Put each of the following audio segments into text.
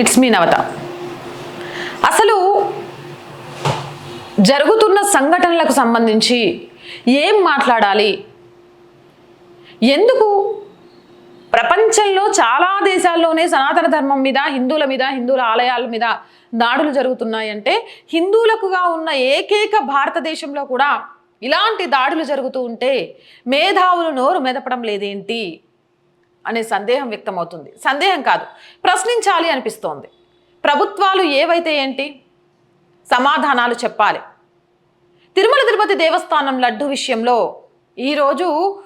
It's మీ నవత. అసలు జరుగుతున్న సంఘటనలకు సంబంధించి ఏం మాట్లాడాలి? ఎందుకు ప్రపంచంలో చాలా దేశాల్లోనే సనాతన ధర్మం మీద హిందువుల మీద హిందువుల ఆలయాల మీద దాడులు జరుగుతున్నాయంటే హిందువులకుగా ఉన్న ఏకైక భారతదేశంలో కూడా ఇలాంటి దాడులు జరుగుతూ ఉంటే మేధావులు నోరు మెదపడం లేదేంటి? అనే సందేహం వ్యక్తమవుతుంది. సందేహం కాదు. ప్రశ్నించాలి అనిపిస్తోంది. ప్రభుత్వాలు ఏవైతే ఏంటి? సమాధానాలు చెప్పాలి. తిరుమల తిరుపతి దేవస్థానం లడ్డు విషయంలో ఈరోజు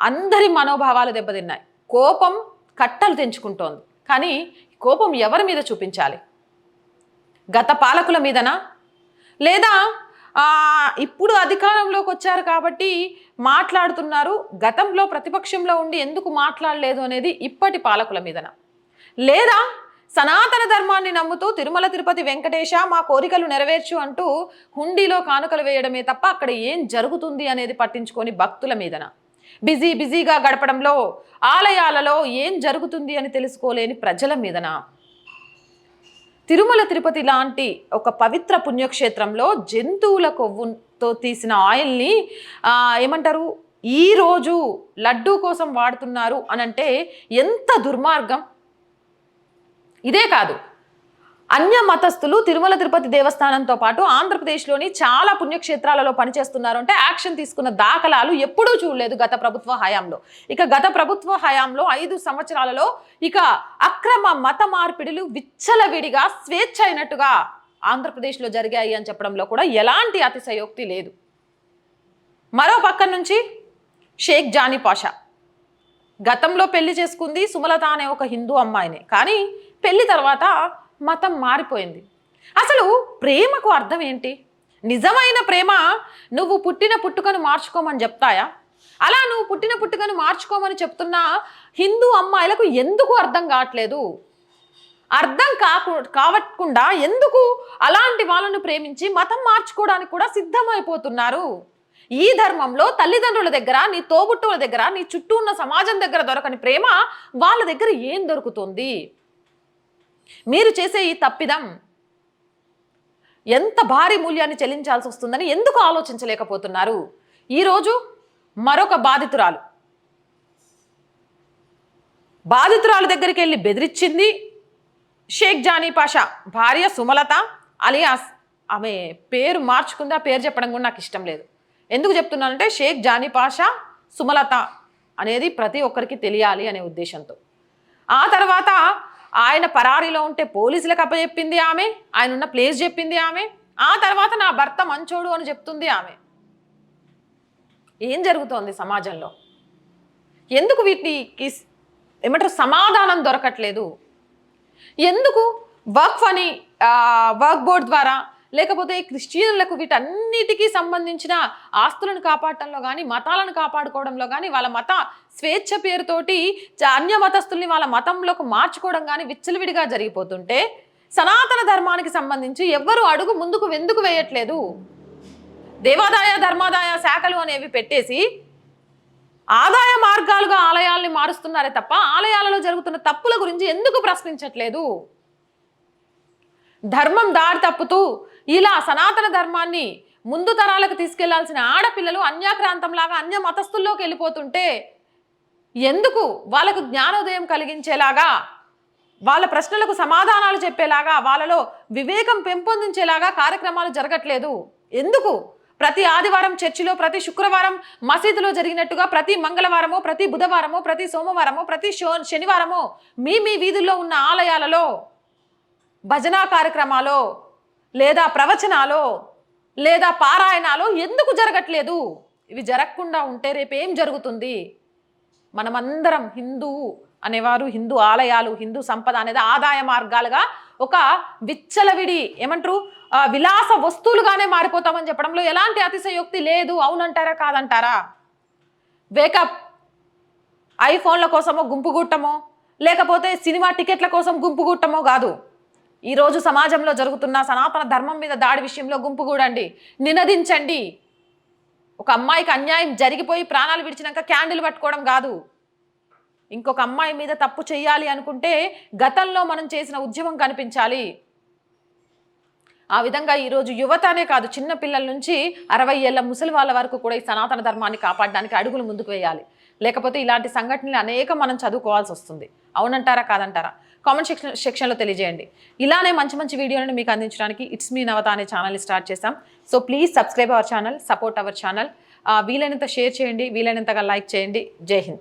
అందరి మనోభావాలు దెబ్బతిన్నాయి. కోపం కట్టలు తెంచుకుంటోంది. కానీ కోపం ఎవరి మీద చూపించాలి? గత పాలకుల మీదనా? లేదా ఇప్పుడు అధికారంలోకి వచ్చారు కాబట్టి మాట్లాడుతున్నారు. గతంలో ప్రతిపక్షంలో ఉండి ఎందుకు మాట్లాడలేదు అనేది ఇప్పటి పాలకుల మీదన. లేదా సనాతన ధర్మాన్ని నమ్ముతూ తిరుమల తిరుపతి వెంకటేశ మా కోరికలు నెరవేర్చు అంటూ హుండీలో కానుకలు వేయడమే తప్ప అక్కడ ఏం జరుగుతుంది అనేది పట్టించుకొని భక్తుల మీదన. బిజీ బిజీగా గడపడంలో ఆలయాలలో ఏం జరుగుతుంది అని తెలుసుకోలేని ప్రజల మీదన. తిరుమల తిరుపతి లాంటి ఒక పవిత్ర పుణ్యక్షేత్రంలో జంతువుల కొవ్వుతో తీసిన ఆయిల్ని ఏమంటారు? ఈరోజు లడ్డూ కోసం వాడుతున్నారు అని అంటే ఎంత దుర్మార్గం! ఇదే కాదు. అన్య మతస్థులు తిరుమల తిరుపతి దేవస్థానంతో పాటు ఆంధ్రప్రదేశ్లోని చాలా పుణ్యక్షేత్రాలలో పనిచేస్తున్నారు అంటే యాక్షన్ తీసుకున్న దాఖలాలు ఎప్పుడూ చూడలేదు గత ప్రభుత్వ హయాంలో. ఇక గత ప్రభుత్వ హయాంలో ఐదు సంవత్సరాలలో ఇక అక్రమ మత మార్పిడులు విచ్చలవిడిగా స్వేచ్ఛ అయినట్టుగా ఆంధ్రప్రదేశ్లో జరిగాయి అని చెప్పడంలో కూడా ఎలాంటి అతిశయోక్తి లేదు. మరో పక్క నుంచి షేక్ జానీ పాషా. గతంలో పెళ్ళి చేసుకుంది సుమలత అనే ఒక హిందూ అమ్మాయిని. కానీ పెళ్ళి తర్వాత మతం మారిపోయింది. అసలు ప్రేమకు అర్థం ఏంటి? నిజమైన ప్రేమ నువ్వు పుట్టిన పుట్టుకను మార్చుకోమని చెప్తాయా? అలా నువ్వు పుట్టిన పుట్టుకను మార్చుకోమని చెప్తున్న హిందూ అమ్మాయిలకు ఎందుకు అర్థం కావట్లేదు? అర్థం కాకు కావకుండా ఎందుకు అలాంటి వాళ్ళను ప్రేమించి మతం మార్చుకోవడానికి కూడా సిద్ధమైపోతున్నారు? ఈ ధర్మంలో తల్లిదండ్రుల దగ్గర నీ తోబుట్టువుల దగ్గర నీ చుట్టూ ఉన్న సమాజం దగ్గర దొరకని ప్రేమ వాళ్ళ దగ్గర ఏం దొరుకుతుంది? మీరు చేసే ఈ తప్పిదం ఎంత భారీ మూల్యాన్ని చెల్లించాల్సి వస్తుందని ఎందుకు ఆలోచించలేకపోతున్నారు? ఈరోజు మరొక బాధితురాలు. బాధితురాలు దగ్గరికి వెళ్ళి బెదిరించింది షేక్ జానీ పాషా భార్య సుమలత అలియాస్. ఆమె పేరు మార్చుకుంది ఆ పేరు చెప్పడం కూడా నాకు ఇష్టం లేదు. ఎందుకు చెప్తున్నానంటే షేక్ జానీ పాషా సుమలత అనేది ప్రతి ఒక్కరికి తెలియాలి అనే ఉద్దేశంతో. ఆ తర్వాత ఆయన పరారీలో ఉంటే పోలీసులకు అప్పచెప్పింది ఆమె ఆయన ఉన్న ప్లేస్ చెప్పింది ఆమె ఆ తర్వాత నా భర్త మంచోడు అని చెప్తుంది ఆమె. ఏం జరుగుతోంది సమాజంలో? ఎందుకు వీటికి ఏమంటారు సమాధానం దొరకట్లేదు? ఎందుకు వర్క్ అని వర్క్ బోర్డ్ ద్వారా లేకపోతే క్రిస్టియన్లకు వీటన్నిటికీ సంబంధించిన ఆస్తులను కాపాడటంలో కానీ మతాలను కాపాడుకోవడంలో కానీ వాళ్ళ మత స్వేచ్ఛ పేరుతోటి చ- అన్య మతస్థుల్ని వాళ్ళ మతంలోకి మార్చుకోవడం కానీ విచ్చలవిడిగా జరిగిపోతుంటే సనాతన ధర్మానికి సంబంధించి ఎవ్వరూ అడుగు ముందుకు ఎందుకు వేయట్లేదు. దేవాదాయ ధర్మాదాయ శాఖలు అనేవి పెట్టేసి ఆదాయ మార్గాలుగా ఆలయాల్ని మారుస్తున్నారే తప్ప ఆలయాలలో జరుగుతున్న తప్పుల గురించి ఎందుకు ప్రశ్నించట్లేదు? ధర్మం దారి తప్పుతూ ఇలా సనాతన ధర్మాన్ని ముందు తరాలకు తీసుకెళ్ళాల్సిన ఆడపిల్లలు అన్యాక్రాంతంలాగా అన్య మతస్థుల్లోకి వెళ్ళిపోతుంటే ఎందుకు వాళ్ళకు జ్ఞానోదయం కలిగించేలాగా వాళ్ళ ప్రశ్నలకు సమాధానాలు చెప్పేలాగా వాళ్ళలో వివేకం పెంపొందించేలాగా కార్యక్రమాలు జరగట్లేదు? ఎందుకు? ప్రతి ఆదివారం చర్చిలో ప్రతి శుక్రవారం మసీదులో జరిగినట్టుగా ప్రతి మంగళవారమో ప్రతి బుధవారమో ప్రతి సోమవారమో ప్రతి శనివారము శనివారమో మీ మీ వీధుల్లో ఉన్న ఆలయాలలో భజనా కార్యక్రమాలో లేదా ప్రవచనాలో లేదా పారాయణాలో ఎందుకు జరగట్లేదు? ఇవి జరగకుండా ఉంటే రేపేం జరుగుతుంది? మనమందరం హిందువు అనేవారు హిందూ ఆలయాలు హిందూ సంపద అనేది ఆదాయ మార్గాలుగా ఒక విచ్చలవిడి ఏమంటారు? విలాస వస్తువులుగానే మారిపోతామని చెప్పడంలో ఎలాంటి అతిశయోక్తి లేదు. అవునంటారా? కాదంటారా? వేకప్ ఐఫోన్ల కోసమో గుంపు గుట్టమో లేకపోతే సినిమా టికెట్ల కోసం గుంపు గుట్టమో కాదు. ఈరోజు సమాజంలో జరుగుతున్న సనాతన ధర్మం మీద దాడి విషయంలో గుంపు కూడండి నినదించండి. ఒక అమ్మాయికి అన్యాయం జరిగిపోయి ప్రాణాలు విడిచినాక క్యాండిల్ పట్టుకోవడం కాదు. ఇంకొక అమ్మాయి మీద తప్పు చేయాలి అనుకుంటే గతంలో మనం చేసిన ఉద్యమం కనిపించాలి. ఆ విధంగా ఈరోజు యువతనే కాదు చిన్న పిల్లల నుంచి అరవై ఏళ్ళ ముసలి వాళ్ళ వరకు కూడా ఈ సనాతన ధర్మాన్ని కాపాడడానికి అడుగులు ముందుకు వేయాలి. లేకపోతే ఇలాంటి సంఘటనలు అనేక మనం చదువుకోవాల్సి వస్తుంది. అవునంటారా కాదంటారా? కామెంట్ సెక్షన్ సెక్షన్లో తెలియజేయండి. ఇలానే మంచి మంచి వీడియోలను మీకు అందించడానికి ఇట్స్ మీ నవత అనే ఛానల్ని స్టార్ట్ చేశాం. So please subscribe our channel support our channel వీలైనంత షేర్ చేయండి వీలైనంతగా లైక్ చేయండి. జై హింద్.